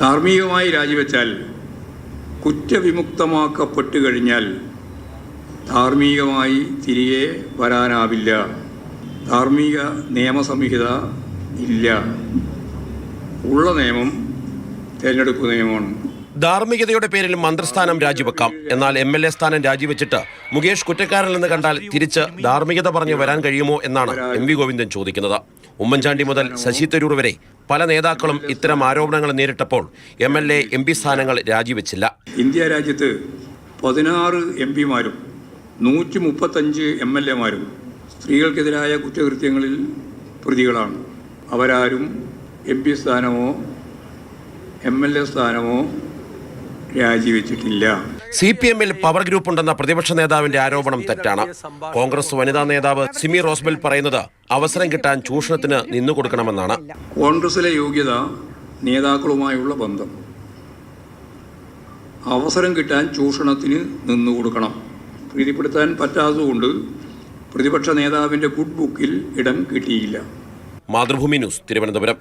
ധാർമ്മികമായി രാജിവെച്ചാൽ കുറ്റവിമുക്തമാക്കപ്പെട്ടു കഴിഞ്ഞാൽ ധാർമ്മികമായി തിരികെ വരാനാവില്ല. ധാർമ്മിക നിയമസംഹിത ഇല്ല. ഉള്ള നിയമം തിരഞ്ഞെടുപ്പ് നിയമമാണ്. ധാർമ്മികതയുടെ പേരിൽ മന്ത്രിസ്ഥാനം രാജിവെക്കാം. എന്നാൽ എം എൽ എ സ്ഥാനം രാജിവെച്ചിട്ട് മുകേഷ് കുറ്റക്കാരനെന്ന് കണ്ടാൽ തിരിച്ച് ധാർമ്മികത പറഞ്ഞു വരാൻ കഴിയുമോ എന്നാണ് എം വി ഗോവിന്ദൻ ചോദിക്കുന്നത്. ഉമ്മൻചാണ്ടി മുതൽ ശശി തരൂർ വരെ പല നേതാക്കളും ഇത്തരം ആരോപണങ്ങൾ നേരിട്ടപ്പോൾ M L A M P സ്ഥാനങ്ങൾ രാജിവെച്ചില്ല. ഇന്ത്യ രാജ്യത്ത് പതിനാറ് എം പിമാരും നൂറ്റി മുപ്പത്തഞ്ച് എം എൽ എമാരും സ്ത്രീകൾക്കെതിരായ കുറ്റകൃത്യങ്ങളിൽ പ്രതികളാണ്. അവരാരും എം പി സ്ഥാനമോ എം എൽ എ സ്ഥാനമോ രാജിവെച്ചിട്ടില്ല. സി പി എമ്മിൽ പവർ ഗ്രൂപ്പ് ഉണ്ടെന്ന പ്രതിപക്ഷ നേതാവിന്റെ ആരോപണം തെറ്റാണ്. കോൺഗ്രസ് വനിതാ നേതാവ് സിമി റോസ്ബെൽ പറയുന്നത് അവസരം കിട്ടാൻ ചൂഷണത്തിന് നിന്നുകൊടുക്കണമെന്നാണ്. കോൺഗ്രസിലെ യോഗ്യത നേതാക്കളുമായുള്ള ബന്ധം. അവസരം കിട്ടാൻ ചൂഷണത്തിന് നിന്നുകൊടുക്കണം. പ്രീതിപ്പെടുത്താൻ പറ്റാത്തതുകൊണ്ട് പ്രതിപക്ഷ നേതാവിന്റെ ഗുഡ് ബുക്കിൽ ഇടം കിട്ടിയില്ല. മാതൃഭൂമി ന്യൂസ് തിരുവനന്തപുരം.